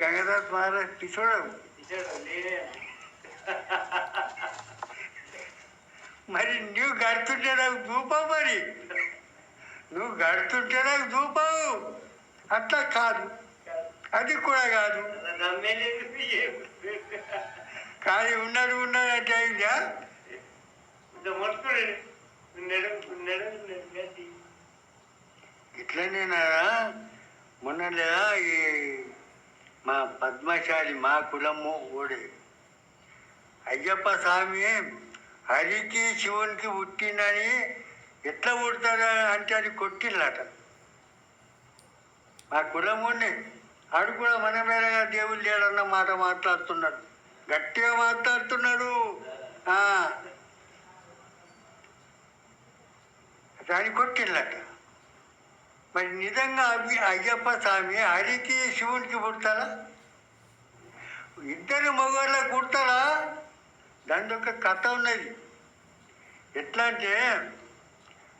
గంగదాస్ మహారాజ్ పిచ్చోడు మరి నువ్వు గడుతుంటే నాకు దూపం మరి నువ్వు గడుతుంటే నాకు దూపవు అట్లా కాదు అది కూడా కాదు కానీ ఉన్నాడు ఉన్నాడు అంటే అయిందా ఇట్లనేనా మొన్నలే ఈ మా పద్మశాలి మా కులము ఓడి అయ్యప్ప స్వామి హరికి శివునికి పుట్టినని ఎట్లా పుడతారా అంటే అది కొట్టిల్లట. మా కులముని ఆడు కూడా మన మేరగా దేవుడు లేడన్న మాట మాట్లాడుతున్నాడు. గట్టిగా మాట్లాడుతున్నాడు. దాన్ని కొట్టిల్లట. మరి నిజంగా అవి అయ్యప్ప స్వామి హరికి శివునికి పుడతారా? ఇద్దరు మగవాళ్ళకి పుడతారా? దాని ఒక కథ ఉన్నది. ఎట్లా అంటే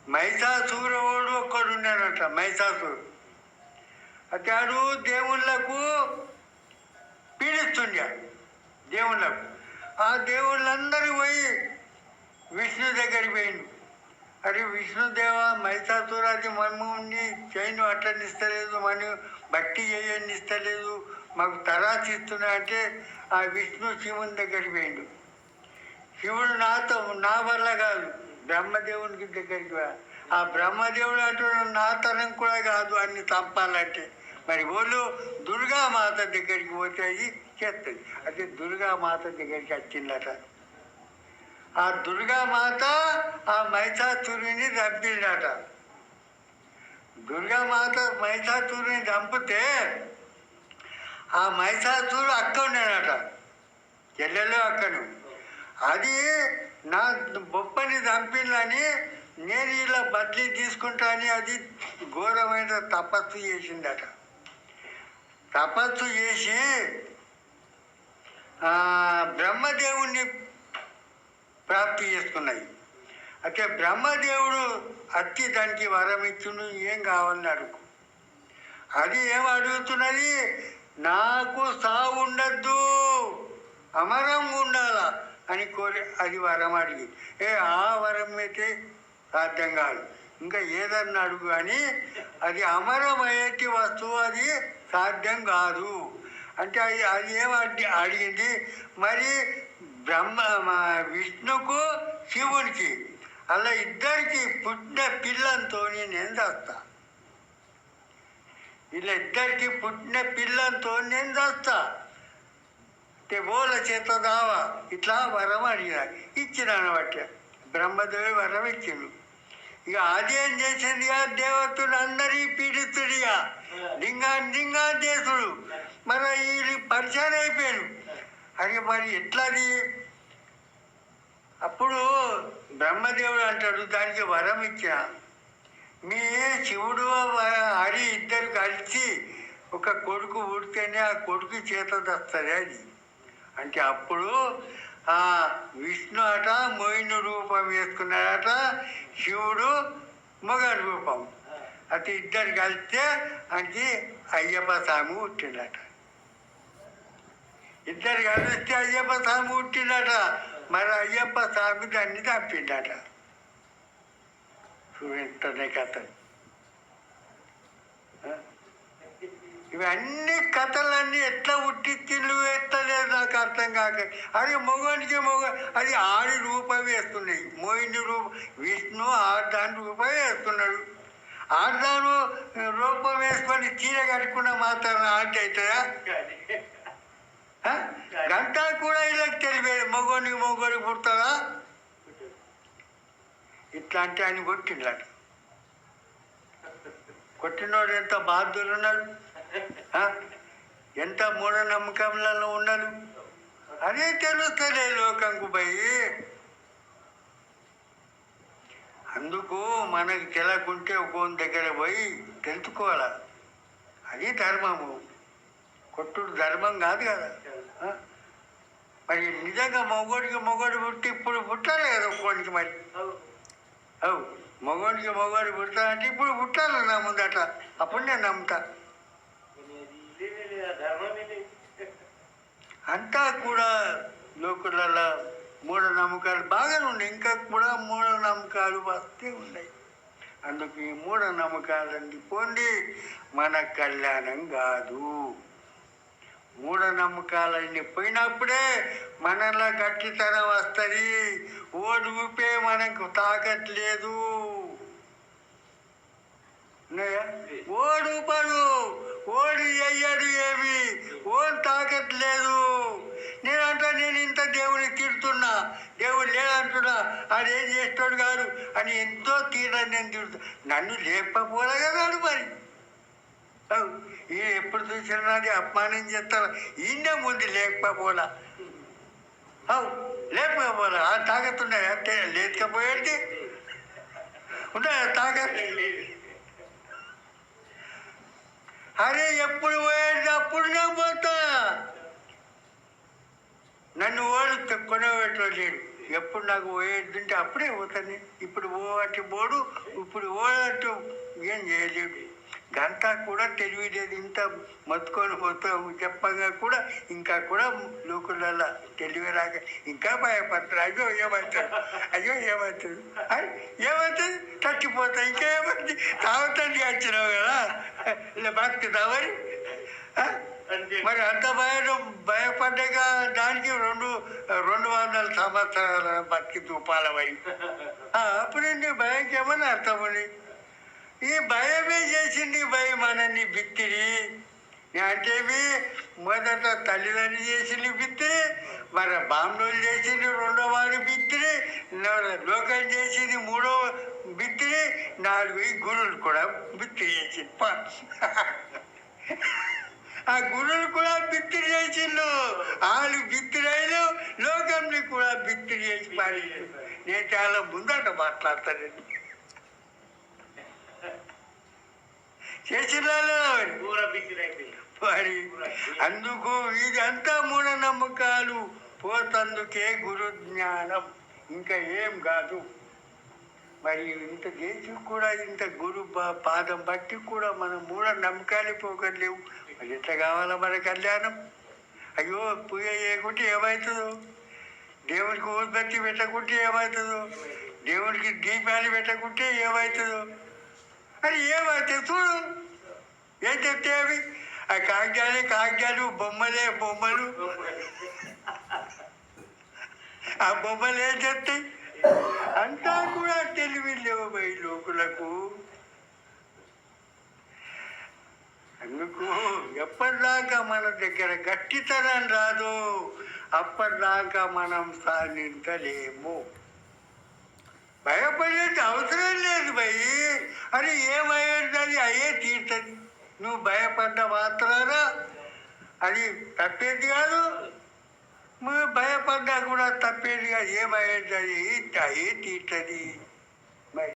మైసాసూరవాడు ఒక్కడు ఉన్నాడంట మైసాసూరు అతడు దేవుళ్ళకు పీడిస్తుండే దేవుళ్ళకు. ఆ దేవుళ్ళందరూ పోయి విష్ణు దగ్గరికి పోయిండు అరే విష్ణుదేవ మైసాసురాది మమ్మల్ని చేయను అట్లనిస్తలేదు మనం భక్తి చేయని ఇస్తలేదు మాకు తరాచిస్తున్నా అంటే ఆ విష్ణు శివుని దగ్గరికి పోయిండు. శివుడు నాతో నా వల్ల కాదు బ్రహ్మదేవునికి దగ్గరికి ఆ బ్రహ్మదేవుడు అటు నా తరం కూడా కాదు అన్ని చంపాలంటే మరి వాళ్ళు దుర్గామాత దగ్గరికి పోతే అది చేస్తుంది అదే దుర్గామాత దగ్గరికి వచ్చిందట. ఆ దుర్గామాత ఆ మైసాసురుని చంపిందట దుర్గామాత మైసాసురుని చంపితే ఆ మైసాసురు అక్క ఉండేనట చెల్లెలు అక్కను. అది నా బొప్పని చంపిందని నేను ఇలా బదిలీ తీసుకుంటాను అది ఘోరమైన తపస్సు చేసిందట. తపస్సు చేసి బ్రహ్మదేవుణ్ణి ప్రాప్తి చేసుకున్నాయి అయితే బ్రహ్మదేవుడు అత్తి దానికి వరం ఇచ్చును ఏం కావాలని అడుగు. అది ఏం అడుగుతున్నది? నాకు సావు ఉండద్దు అమరం ఉండాలా అని కోరి అది వరం అడిగి. ఏ ఆ వరం అయితే సాధ్యం కాదు. ఇంకా ఏదన్నా అడుగు కానీ అది అమరమయ్యేటి వస్తువు అది సాధ్యం కాదు. అంటే అది అది ఏం అడి అడిగింది? మరి బ్రహ్మ మా విష్ణుకు శివునికి అలా ఇద్దరికి పుట్టిన పిల్లంతో నేను చేస్తా ఇలా ఇద్దరికి పుట్టిన పిల్లంతో నేను చేస్తా అంటే బోల చేత దావా ఇట్లా వరం అడిగిన ఇచ్చినాను బ్రహ్మదేవి బ్రహ్మదేవుడు వరం ఇచ్చిండు. ఇక అది ఏం చేసింది దేవతలు? అందరి పీడితుడిగా. లింగా లింగా దేశుడు మరి వీళ్ళు పరిచయం అయిపోయాను అది మరి ఎట్లాది? అప్పుడు బ్రహ్మదేవుడు అంటాడు దానికి వరం ఇచ్చిన మీ శివుడు హరి ఇద్దరు కలిసి ఒక కొడుకు ఉడితేనే ఆ కొడుకు చేత వస్తుంది అది. అంటే అప్పుడు ఆ విష్ణు అట మోయిను రూపం వేసుకున్నాడట శివుడు మగ రూపం. అది ఇద్దరు కలిస్తే అంటే అయ్యప్ప స్వామి పుట్టిండట. ఇద్దరు కలిస్తే అయ్యప్ప స్వామి పుట్టిండట మరి అయ్యప్ప స్వామి దాన్ని తప్పిండట చూడండి కథ ఇవన్నీ కథలన్నీ ఎట్లా ఉట్టిచ్చిళ్ళు వేస్తలేదు నాకు అర్థం కాక. అది మొగనికి మొగ అది ఆడి రూపం వేస్తున్నాయి మోయిని రూపం విష్ణు ఆడదాని రూపం వేస్తున్నాడు. ఆడదాను రూపం వేసుకొని చీర కట్టుకున్న మాత్రం ఆట అవుతుందా? గంట కూడా ఇలా తెలివేడు మగోనికి మగోనికి పుడతారా ఇట్లా అంటే ఆయన కొట్టిండ్లాడు కొట్టినోడు ఎంత బాధ్యులు ఉన్నాడు ఎంత మూఢనమ్మకంలలో ఉన్నాడు? అదే తెలుస్తలే లోకంకు పోయి. అందుకు మనకి తెలకుంటే ఒక్కొని దగ్గర పోయి తెలుసుకోవాలి? అది ధర్మము. కొట్టుడు ధర్మం కాదు కదా. మరి నిజంగా మొగోడికి మొగోడు పుట్టి ఇప్పుడు పుట్టాలి కదా ఒక్కోడికి మరి? అవు. మగవాడికి మగవాడు పుడతా అంటే ఇప్పుడు పుట్టాలి నా ముందట. అప్పుడు నేను నమ్ముతా అంతా కూడా లోకులలో మూఢనమ్మకాలు బాగానే ఉన్నాయి. ఇంకా కూడా మూఢనమ్మకాలు వస్తే ఉన్నాయి. అందుకు ఈ మూఢనమ్మకాలన్నీ పోండి మన కళ్యాణం కాదు. మూఢనమ్మకాలన్నీ పోయినప్పుడే మనలో గట్టితనం వస్తుంది. ఓడి ఊపే మనకు తాకట్లేదు. ఓడు పడు ఓడి అయ్యాడు ఏమి. ఓన్ తాకట్లేదు. నేనంటా నేను ఇంత దేవుని తిడుతున్నా. దేవుడు లేదంటున్నా అది ఏం చేస్తాడు కాదు అని ఎంతో తీరని నేను తిడుతా నన్ను లేపకపోలే కదా మరి. ఈ ఎప్పుడు చూసినా అపమానం చేస్తారు. ఈయనే ముందు లేకపోలా అవు లేకపోలా ఆ తాగతున్నాయి అంటే లేకపోయేది ఉన్నాయా తాగత్ అరే ఎప్పుడు పోయేది? అప్పుడు నేను పోతా. నన్ను ఓడు కొనబెట్టలేడు ఎప్పుడు నాకు పోయేది ఉంటే అప్పుడే పోతాను. ఇప్పుడు పోవట్టి పోడు ఇప్పుడు పోవట్టు ఏం చేయలేడు. గంట కూడా తెలియలేదు ఇంత మొత్తుకొని పోతాం చెప్పగా కూడా ఇంకా కూడా లోకులలో తెలివి రాక ఇంకా భయపడతారు. అయ్యో ఏమవుతాడు అయ్యో ఏమవుతుంది? అయ్, ఏమవుతుంది? చచ్చిపోతా ఇంకా ఏమవుతుంది? తాగుతానికి వచ్చినావు కదా? ఇలా మరి ఆ? మరి అంత భయం భయపడ్డగా దానికి రెండు రెండు వందల సంవత్సరాల బతికి తూపాలవై. అప్పుడండి భయంకి ఏమని అర్థమని ఈ భయమే చేసింది భయం అనని బిత్తిరి అంటేవి మొదట తల్లిదండ్రులు చేసింది బిత్తిరి మరి బాంబులు చేసింది రెండో వారి బిత్తిరి లోకం చేసింది మూడో బిత్తిరి నాలుగు ఈ గురువులు కూడా బిత్తిరి చేసింది. ఆ గురువులు కూడా బిత్తిరి చేసిండు వాళ్ళు బిత్తిరైలు లోకంని కూడా బిత్తిరి చేసి పారేసిండు నేను చాలా ముందట మాట్లాడతానండి చేసిందా మరి అందుకు ఇదంతా మూఢనమ్మకాలు. పోతందుకే గురు జ్ఞానం ఇంకా ఏం కాదు. మరి ఇంత చేసి కూడా ఇంత గురు పాదం బట్టి కూడా మన మూఢ నమ్మకాలు పోగలేవు మరి ఎట్లా కావాలా మన కళ్యాణం? అయ్యో పూజ చేయకుంటే ఏమవుతుందో? దేవునికి ఊద్బత్తి పెట్టకుంటే ఏమవుతుందో? దేవునికి దీపాలు పెట్టకుంటే ఏమవుతుందో? మరి ఏమైతే చూడు. ఏం చెప్తే అవి ఆ కాగ్యాలే కాగ్యాలు బొమ్మలే బొమ్మలు. ఆ బొమ్మలు ఏం చెప్తాయి అంతా కూడా తెలివి లేవు ఈ లోకులకు. అందుకు ఎప్పటిదాకా మన దగ్గర గట్టితనం రాదు. అప్పటిదాకా మనం సాధించలేము. భయపడేది అవసరం భయ్ అరే ఏమయ్యేది అయ్యే తీర్చది నువ్వు భయపడ్డ మాత్రాన? అది తప్పేది కాదు. నువ్వు భయపడ్డా కూడా తప్పేది కాదు. ఏమయ్యేది అది అయ్యే తీర్చది